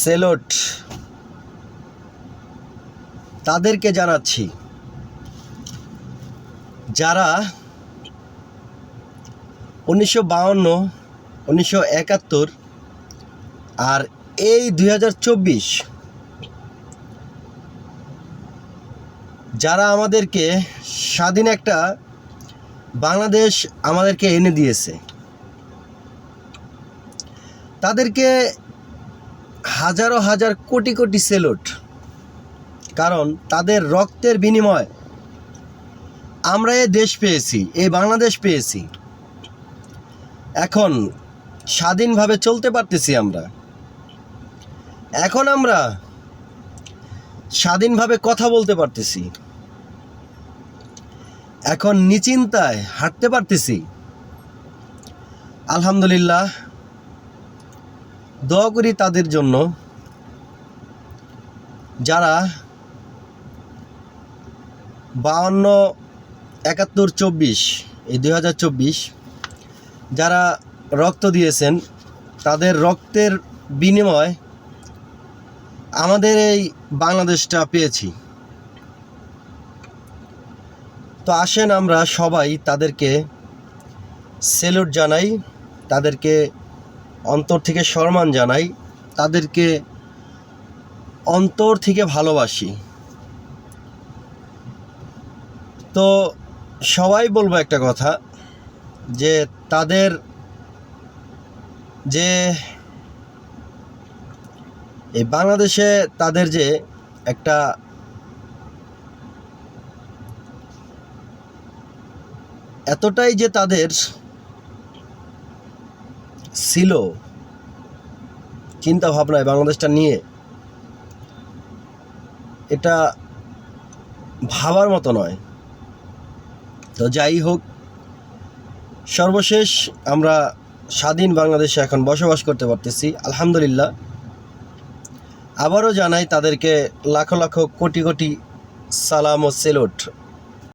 Salute. তাদেরকে জানাচ্ছি, যারা উনিশশো বাউন্ন, উনিশশো একাত্তর আর এই দুই হাজার চব্বিশ, যারা আমাদেরকে স্বাধীন একটা বাংলাদেশ আমাদেরকে এনে দিয়েছে, তাদেরকে হাজারো হাজার কোটি কোটি সেলুট। কারণ তাদের রক্তের বিনিময় আমরা এ দেশ পেয়েছি এই বাংলাদেশ পেয়েছি। এখন স্বাধীনভাবে চলতে পারতেছি আমরা। এখন আমরা স্বাধীনভাবে কথা বলতে পারতেছি। এখন নিচিন্তায় হাঁটতে পারতেছি। আলহামদুলিল্লাহ দোয়া করি তাদের জন্য যারা বাউন্ন, একাত্তর, চব্বিশ, এই দুই হাজার চব্বিশ, যারা রক্ত দিয়েছেন, তাদের রক্তের বিনিময় আমাদের এই বাংলাদেশটা পেয়েছি। তো আসেন আমরা সবাই তাদেরকে সেলুট জানাই, তাদেরকে অন্তর থেকে সম্মান জানাই, তাদেরকে অন্তর থেকে ভালোবাসি। তো সবাই বলব একটা কথা, যে তাদের যে এই বাংলাদেশে তাদের যে একটা এতটাই যে তাদের ছিল চিন্তা ভাবনায় বাংলাদেশটা নিয়ে, এটা ভাবার মতো নয়। তো যাই হোক, সর্বশেষ আমরা স্বাধীন বাংলাদেশে এখন বসবাস করতে পারতেছি, আলহামদুলিল্লাহ। আবারও জানাই তাদেরকে লাখো লাখো কোটি কোটি সালাম ও সেলুট।